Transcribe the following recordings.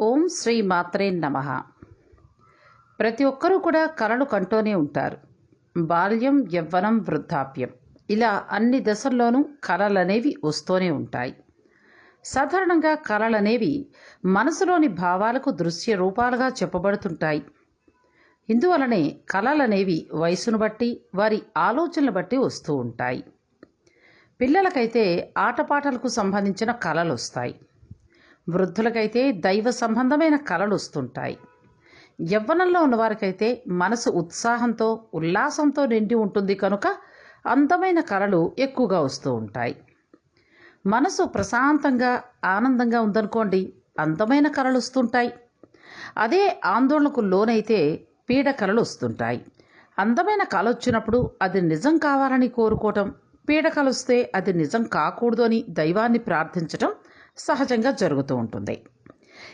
ఓం శ్రీ మాత్రే నమ. ప్రతి ఒక్కరూ కూడా కలలు కంటూనే ఉంటారు. బాల్యం యవ్వనం వృద్ధాప్యం ఇలా అన్ని దశల్లోనూ కళలు అనేవి వస్తూనే ఉంటాయి. సాధారణంగా కళలు అనేవి మనసులోని భావాలకు దృశ్య రూపాలుగా చెప్పబడుతుంటాయి. ఇందువలనే కళలనేవి వయసును బట్టి వారి ఆలోచనలు బట్టి వస్తూ ఉంటాయి. పిల్లలకైతే ఆటపాటలకు సంబంధించిన కళలు వస్తాయి వృద్ధులకైతే దైవ సంబంధమైన కళలు వస్తుంటాయి. యవ్వనంలో ఉన్నవారికైతే మనసు ఉత్సాహంతో ఉల్లాసంతో నిండి ఉంటుంది కనుక అందమైన కళలు ఎక్కువగా వస్తూ ఉంటాయి. మనసు ప్రశాంతంగా ఆనందంగా ఉందనుకోండి అందమైన కళలు వస్తుంటాయి. అదే ఆందోళనకు లోనైతే పీడ కళలు వస్తుంటాయి. అందమైన కళ వచ్చినప్పుడు అది నిజం కావాలని కోరుకోవటం పీడ కలుస్తే అది నిజం కాకూడదు అని దైవాన్ని ప్రార్థించటం సహజంగా జరుగుతూ ఉంటుంది.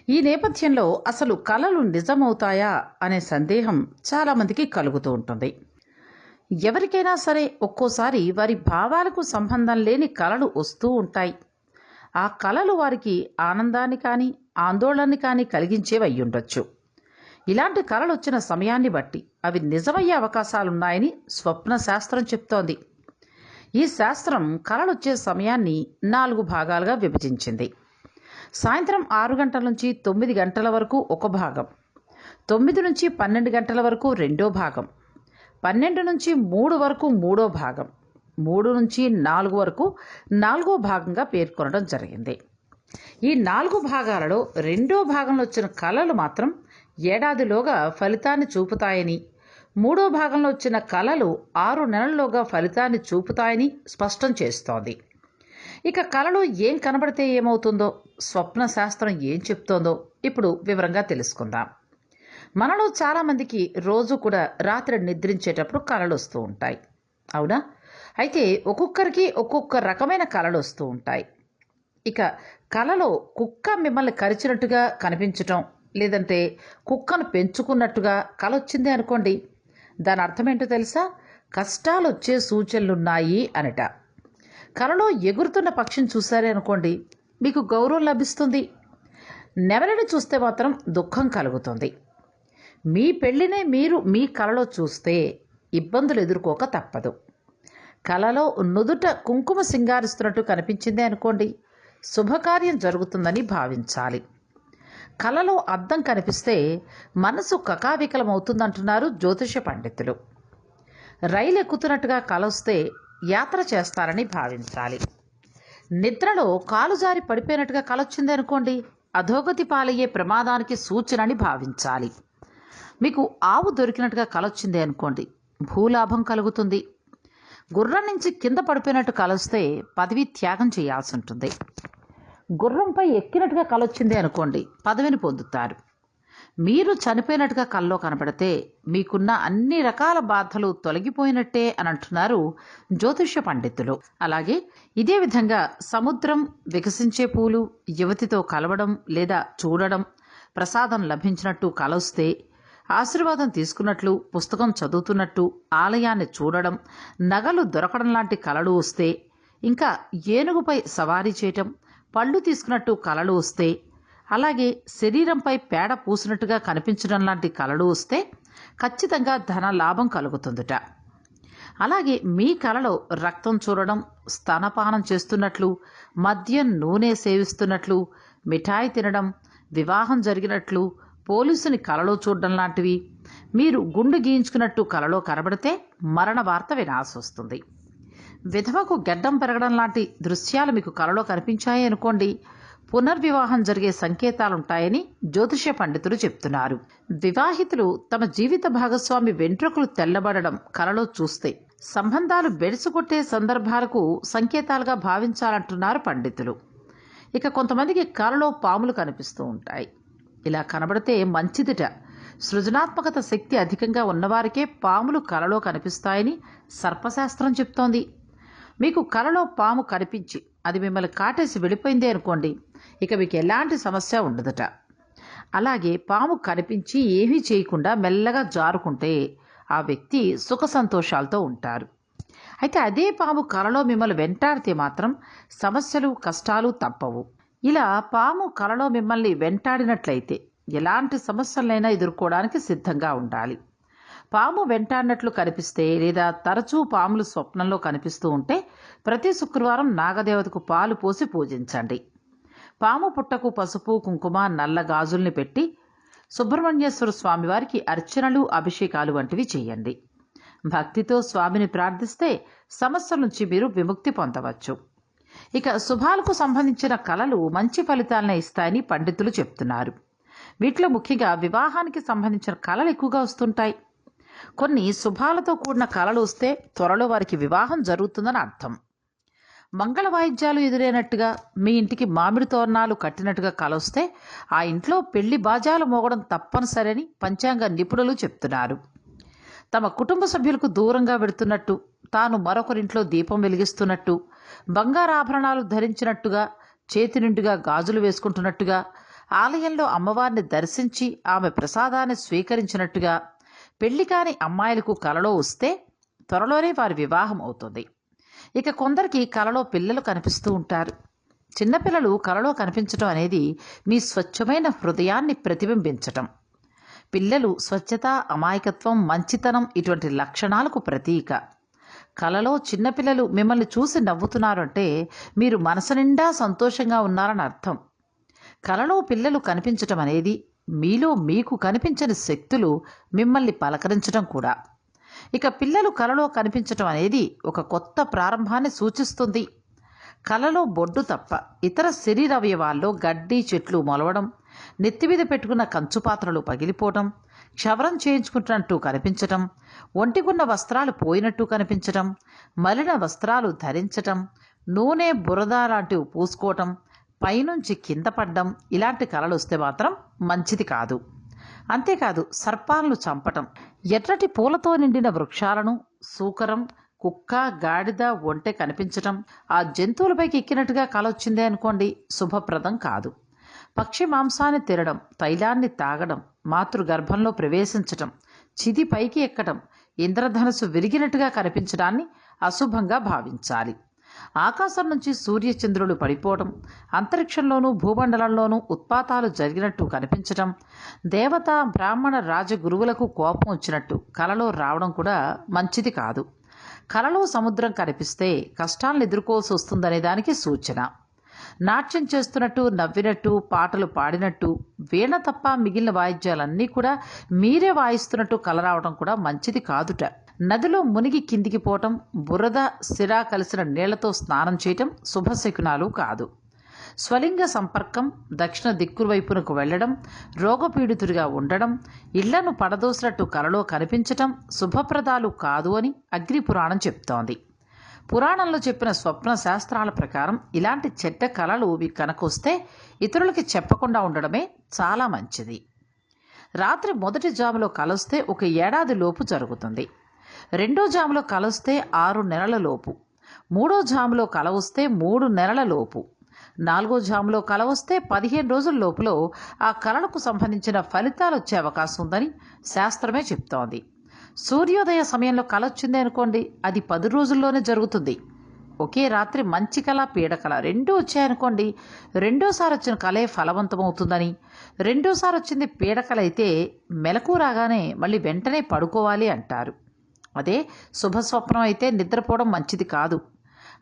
ఈ నేపథ్యంలో అసలు కళలు నిజమవుతాయా అనే సందేహం చాలామందికి కలుగుతూ ఉంటుంది. ఎవరికైనా సరే ఒక్కోసారి వారి భావాలకు సంబంధం లేని కళలు వస్తూ ఉంటాయి. ఆ కళలు వారికి ఆనందాన్ని కానీ ఆందోళనని కానీ కలిగించేవి అయ్యుండొచ్చు ఇలాంటి కళలు వచ్చిన సమయాన్ని బట్టి అవి నిజమయ్యే అవకాశాలున్నాయని స్వప్న శాస్త్రం చెప్తోంది. ఈ శాస్త్రం కళలొచ్చే సమయాన్ని నాలుగు భాగాలుగా విభజించింది. సాయంత్రం ఆరు గంటల నుంచి తొమ్మిది గంటల వరకు ఒక భాగం. తొమ్మిది నుంచి పన్నెండు గంటల వరకు రెండో భాగం. పన్నెండు నుంచి మూడు వరకు మూడో భాగం. మూడు నుంచి నాలుగు వరకు నాలుగో భాగంగా పేర్కొనడం జరిగింది. ఈ నాలుగు భాగాలలో రెండో భాగంలో వచ్చిన కళలు మాత్రం ఏడాదిలోగా ఫలితాన్ని చూపుతాయని మూడో భాగంలో వచ్చిన కళలు ఆరు నెలల్లోగా ఫలితాన్ని చూపుతాయని స్పష్టం చేస్తోంది. ఇక కళలు ఏం కనబడితే ఏమవుతుందో స్వప్న శాస్త్రం ఏం చెప్తోందో ఇప్పుడు వివరంగా తెలుసుకుందాం. మనలో చాలామందికి రోజు కూడా రాత్రి నిద్రించేటప్పుడు కళలు వస్తూ ఉంటాయి. అవునా? అయితే ఒక్కొక్కరికి ఒక్కొక్క రకమైన కళలు వస్తూ ఉంటాయి. ఇక కళలో కుక్క మిమ్మల్ని కరిచినట్టుగా కనిపించటం లేదంటే కుక్కను పెంచుకున్నట్టుగా కళ వచ్చింది అనుకోండి దాని అర్థం ఏంటో తెలుసా? కష్టాలు వచ్చే సూచనలున్నాయి అనట. కలలో ఎగురుతున్న పక్షిని చూసారే అనుకోండి మీకు గౌరవం లభిస్తుంది. నెమలిని చూస్తే మాత్రం దుఃఖం కలుగుతుంది. మీ పెళ్ళినే మీరు మీ కలలో చూస్తే ఇబ్బందులు ఎదుర్కోక తప్పదు. కలలో నుదుట కుంకుమ సింగారిస్తున్నట్టు కనిపించిందే అనుకోండి శుభకార్యం జరుగుతుందని భావించాలి. కలలో అద్దం కనిపిస్తే మనసు కకావికలమవుతుందంటున్నారు జ్యోతిష పండితులు. రైలు ఎక్కుతున్నట్టుగా కలొస్తే యాత్ర చేస్తారని భావించాలి. నిద్రలో కాలు జారి పడిపోయినట్టుగా కలొచ్చింది అనుకోండి అధోగతి పాలయ్యే ప్రమాదానికి సూచనని భావించాలి. మీకు ఆవు దొరికినట్టుగా కలొచ్చింది అనుకోండి భూలాభం కలుగుతుంది. గుర్రం నుంచి కింద పడిపోయినట్టు కలొస్తే పదవి త్యాగం చేయాల్సి ఉంటుంది. గుర్రంపై ఎక్కినట్టుగా కలొచ్చింది అనుకోండి పదవిని పొందుతారు. మీరు చనిపోయినట్టుగా కల్లో కనపడితే మీకున్న అన్ని రకాల బాధలు తొలగిపోయినట్టే అని అంటున్నారు జ్యోతిష్య పండితులు. అలాగే ఇదే విధంగా సముద్రం వికసించే పూలు యువతితో కలవడం లేదా చూడడం ప్రసాదం లభించినట్టు కలొస్తే ఆశీర్వాదం తీసుకున్నట్లు పుస్తకం చదువుతున్నట్టు ఆలయాన్ని చూడడం నగలు దొరకడం లాంటి కలలు వస్తే ఇంకా ఏనుగుపై సవారీ చేయటం పళ్ళు తీసుకున్నట్టు కలలు వస్తే అలాగే శరీరంపై పేడ పూసినట్టుగా కనిపించడం లాంటి కలలు వస్తే ఖచ్చితంగా ధన లాభం కలుగుతుందట. అలాగే మీ కలలో రక్తం చూడడం స్తనపానం చేస్తున్నట్లు మద్యం నూనె సేవిస్తున్నట్లు మిఠాయి తినడం వివాహం జరిగినట్లు పోలీసుని కలలో చూడడం లాంటివి మీరు గుండు గీయించుకున్నట్టు కలలో కనబడితే మరణ వార్త వినాల్సి వస్తుంది. విధవకు గడ్డం పెరగడం లాంటి దృశ్యాలు మీకు కలలో కనిపించాయి అనుకోండి. పునర్వివాహం జరిగే సంకేతాలుంటాయని జ్యోతిష పండితులు చెప్తున్నారు. వివాహితులు తమ జీవిత భాగస్వామి వెంట్రుకలు తెల్లబడడం కలలో చూస్తే సంబంధాలు బెడిసికొట్టే సందర్భాలకు సంకేతాలుగా భావించాలంటున్నారు పండితులు. ఇక కొంతమందికి కలలో పాములు కనిపిస్తూ ఉంటాయి. ఇలా కనబడితే మంచిదిట. సృజనాత్మకత శక్తి అధికంగా ఉన్నవారికే పాములు కలలో కనిపిస్తాయని సర్పశాస్త్రం చెప్తోంది. మీకు కలలో పాము కనిపించి అది మిమ్మల్ని కాటేసి వెళ్ళిపోయిందే అనుకోండి. ఇక మీకు ఎలాంటి సమస్య ఉండదట. అలాగే పాము కనిపించి ఏమీ చేయకుండా మెల్లగా జారుకుంటే ఆ వ్యక్తి సుఖ సంతోషాలతో ఉంటారు. అయితే అదే పాము కలలో మిమ్మల్ని వెంటాడితే మాత్రం సమస్యలు కష్టాలు తప్పవు. ఇలా పాము కలలో మిమ్మల్ని వెంటాడినట్లయితే ఎలాంటి సమస్యలైనా ఎదుర్కోవడానికి సిద్ధంగా ఉండాలి. పాము వెంటాడినట్లు కనిపిస్తే లేదా తరచూ పాములు స్వప్నంలో కనిపిస్తూ ఉంటే ప్రతి శుక్రవారం నాగదేవతకు పాలు పోసి పూజించండి. పాము పుట్టకు పసుపు కుంకుమ నల్ల గాజుల్ని పెట్టి సుబ్రహ్మణ్యేశ్వర స్వామివారికి అర్చనలు అభిషేకాలు వంటివి చేయండి. భక్తితో స్వామిని ప్రార్థిస్తే సమస్యల నుంచి మీరు విముక్తి పొందవచ్చు. ఇక శుభాలకు సంబంధించిన కళలు మంచి ఫలితాలను ఇస్తాయని పండితులు చెప్తున్నారు. వీటిలో ముఖ్యంగా వివాహానికి సంబంధించిన కళలు ఎక్కువగా వస్తుంటాయి. కొన్ని శుభాలతో కూడిన కళలు వస్తే త్వరలో వారికి వివాహం జరుగుతుందని అర్థం. మంగళ వాయిద్యాలు ఎదురైనట్టుగా మీ ఇంటికి మామిడి తోరణాలు కట్టినట్టుగా కలొస్తే ఆ ఇంట్లో పెళ్ళి బాజాలు మోగడం తప్పనిసరని పంచాంగ నిపుణులు చెప్తున్నారు. తమ కుటుంబ సభ్యులకు దూరంగా పెడుతున్నట్టు తాను మరొకరింట్లో దీపం వెలిగిస్తున్నట్టు బంగారాభరణాలు ధరించినట్టుగా చేతి నిండుగా గాజులు వేసుకుంటున్నట్టుగా ఆలయంలో అమ్మవారిని దర్శించి ఆమె ప్రసాదాన్ని స్వీకరించినట్టుగా పెళ్ళి కాని అమ్మాయిలకు కలలో వస్తే త్వరలోనే వారి వివాహం అవుతుంది. ఇక కొందరికి కలలో పిల్లలు కనిపిస్తూ ఉంటారు. చిన్నపిల్లలు కలలో కనిపించడం అనేది మీ స్వచ్ఛమైన హృదయాన్ని ప్రతిబింబించటం. పిల్లలు స్వచ్ఛత అమాయకత్వం మంచితనం ఇటువంటి లక్షణాలకు ప్రతీక. కలలో చిన్నపిల్లలు మిమ్మల్ని చూసి నవ్వుతున్నారంటే మీరు మనసు నిండా సంతోషంగా ఉన్నారని అర్థం. కలలో పిల్లలు కనిపించటం అనేది మీలో మీకు కనిపించని శక్తులు మిమ్మల్ని పలకరించడం కూడా. ఇక పిల్లలు కలలో కనిపించటం అనేది ఒక కొత్త ప్రారంభాన్ని సూచిస్తుంది. కలలో బొడ్డు తప్ప ఇతర శరీర అవయవాల్లో గడ్డి చెట్లు మొలవడం నెత్తి మీద పెట్టుకున్న కంచు పాత్రలు పగిలిపోవడం క్షవరం చేయించుకుంటున్నట్టు కనిపించటం ఒంటికున్న వస్త్రాలు పోయినట్టు కనిపించటం మలిన వస్త్రాలు ధరించటం నూనె బురద లాంటివి పూసుకోవటం పైనుంచి కింద పడ్డం ఇలాంటి కళలు వస్తే మాత్రం మంచిది కాదు. అంతేకాదు సర్పాలను చంపటం. ఎర్రటి పూలతో నిండిన వృక్షాలను సూకరం కుక్క గాడిద ఒంటె కనిపించటం ఆ జంతువులపైకి ఎక్కినట్టుగా కల వచ్చిందే అనుకోండి శుభప్రదం కాదు. పక్షి మాంసాన్ని తినడం తైలాన్ని తాగడం మాతృగర్భంలో ప్రవేశించటం చిది పైకి ఎక్కడం ఇంద్రధనస్సు విరిగినట్టుగా కనిపించడాన్ని అశుభంగా భావించాలి. ఆకాశం నుంచి సూర్యచంద్రులు పడిపోవడం అంతరిక్షంలోనూ భూమండలంలోనూ ఉత్పాతాలు జరిగినట్టు కనిపించటం దేవత బ్రాహ్మణ రాజగురువులకు కోపం వచ్చినట్టు కలలో రావడం కూడా మంచిది కాదు. కలలో సముద్రం కనిపిస్తే కష్టాలను ఎదుర్కోవాల్సి వస్తుందనే దానికి సూచన. నాట్యం చేస్తున్నట్టు నవ్వినట్టు పాటలు పాడినట్టు వీణ తప్ప మిగిలిన వాయిద్యాలన్నీ కూడా మీరే వాయిస్తున్నట్టు కల రావడం కూడా మంచిది కాదుట. నదిలో మునిగి కిందికి పోవటం బురద సిరా కలిసిన నీళ్ళతో స్నానం చేయటం శుభశకునాలు కాదు. స్వలింగ సంపర్కం దక్షిణ దిక్కు వైపునకు వెళ్ళడం రోగపీడితుడిగా ఉండడం ఇళ్ళను పడదోసినట్టు కలలో కనిపించటం శుభప్రదాలు కాదు అని అగ్ని పురాణం చెప్తోంది. పురాణంలో చెప్పిన స్వప్న శాస్త్రాల ప్రకారం ఇలాంటి చెడ్డ కళలు మీకు కనకొస్తే ఇతరులకి చెప్పకుండా ఉండడమే చాలా మంచిది. రాత్రి మొదటి జాములో కలొస్తే ఒక ఏడాది లోపు జరుగుతుంది. రెండో జాములో కలొస్తే ఆరు నెలల లోపు. మూడో జాములో కల వస్తే మూడు నెలల లోపు. నాలుగో జాములో కల వస్తే పదిహేను రోజుల లోపులో ఆ కళలకు సంబంధించిన ఫలితాలు వచ్చే అవకాశం ఉందని శాస్త్రమే చెప్తోంది. సూర్యోదయ సమయంలో కల వచ్చింది అనుకోండి అది పది రోజుల్లోనే జరుగుతుంది. ఒకే రాత్రి మంచి కళ పీడకళ రెండూ వచ్చాయనుకోండి రెండోసారి వచ్చిన కళే ఫలవంతమవుతుందని. రెండోసారి వచ్చింది పీడకలైతే అయితే మెలకు రాగానే మళ్ళీ వెంటనే పడుకోవాలి అంటారు. అదే శుభస్వప్నం అయితే నిద్రపోవడం మంచిది కాదు.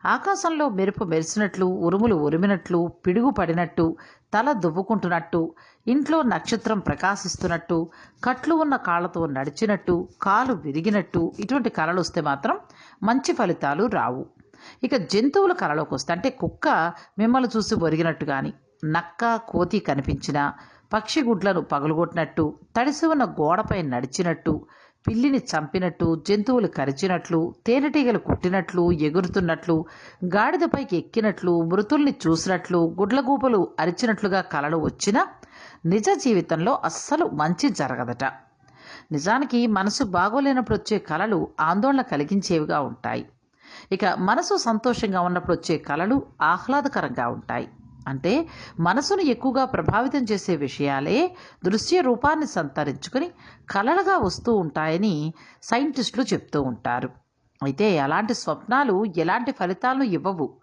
ఆకాశంలో మెరుపు మెరిసినట్లు ఉరుములు ఉరిమినట్లు పిడుగు పడినట్టు తల దువ్వుకుంటున్నట్టు ఇంట్లో నక్షత్రం ప్రకాశిస్తున్నట్టు కట్లు ఉన్న కాళ్ళతో నడిచినట్టు కాలు విరిగినట్టు ఇటువంటి కళలు వస్తే మాత్రం మంచి ఫలితాలు రావు. ఇక జంతువుల కళలోకి వస్తే అంటే కుక్క మిమ్మల్ని చూసి ఒరిగినట్టు కానీ నక్క కోతి కనిపించినా పక్షి గుడ్లను పగులుగొట్టినట్టు తడిసి ఉన్న గోడపై నడిచినట్టు పిల్లిని చంపినట్టు జంతువులు కరిచినట్లు తేనెటీగలు కుట్టినట్లు ఎగురుతున్నట్లు గాడిదపైకి ఎక్కినట్లు మృతుల్ని చూసినట్లు గుడ్లగూపలు అరిచినట్లుగా కలలు వచ్చినా నిజ జీవితంలో అస్సలు మంచి జరగదట. నిజానికి మనసు బాగోలేనప్పుడు వచ్చే కళలు ఆందోళన కలిగించేవిగా ఉంటాయి. ఇక మనసు సంతోషంగా ఉన్నప్పుడు వచ్చే కళలు ఆహ్లాదకరంగా ఉంటాయి. అంటే మనసును ఎక్కువగా ప్రభావితం చేసే విషయాలే దృశ్య రూపాన్ని సంతరించుకుని కలలుగా వస్తూ ఉంటాయని సైంటిస్టులు చెప్తూ ఉంటారు. అయితే అలాంటి స్వప్నాలు ఎలాంటి ఫలితాలను ఇవ్వవు?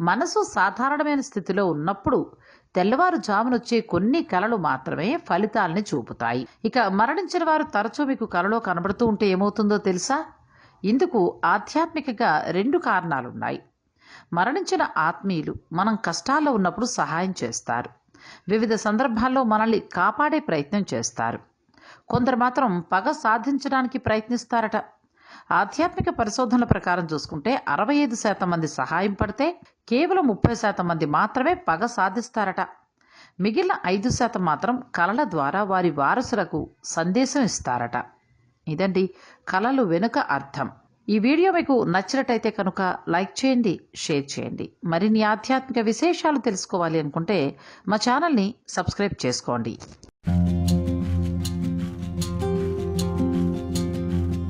మనసు సాధారణమైన స్థితిలో ఉన్నప్పుడు తెల్లవారుజామునొచ్చే కొన్ని కలలు మాత్రమే ఫలితాల్ని చూపుతాయి. ఇక మరణించిన వారు తరచూ మీకు కలలో కనబడుతూ ఉంటే ఏమవుతుందో తెలుసా? ఇందుకు ఆధ్యాత్మికంగా రెండు కారణాలున్నాయి. మరణించిన ఆత్మీయులు మనం కష్టాల్లో ఉన్నప్పుడు సహాయం చేస్తారు. వివిధ సందర్భాల్లో మనల్ని కాపాడే ప్రయత్నం చేస్తారు. కొందరు మాత్రం పగ సాధించడానికి ప్రయత్నిస్తారట. ఆధ్యాత్మిక పరిశోధనల ప్రకారం చూసుకుంటే అరవై ఐదు శాతం మంది సహాయం పడితే కేవలం ముప్పై శాతం మంది మాత్రమే పగ సాధిస్తారట. మిగిలిన ఐదు శాతం మాత్రం కళల ద్వారా వారి వారసులకు సందేశం ఇస్తారట. ఇదండి కళలు వెనుక అర్థం. ఈ వీడియో మీకు నచ్చినట్టయితే కనుక లైక్ చేయండి షేర్ చేయండి. మరిన్ని ఆధ్యాత్మిక విశేషాలు తెలుసుకోవాలి అనుకుంటే మా ఛానల్ని సబ్స్క్రైబ్ చేసుకోండి.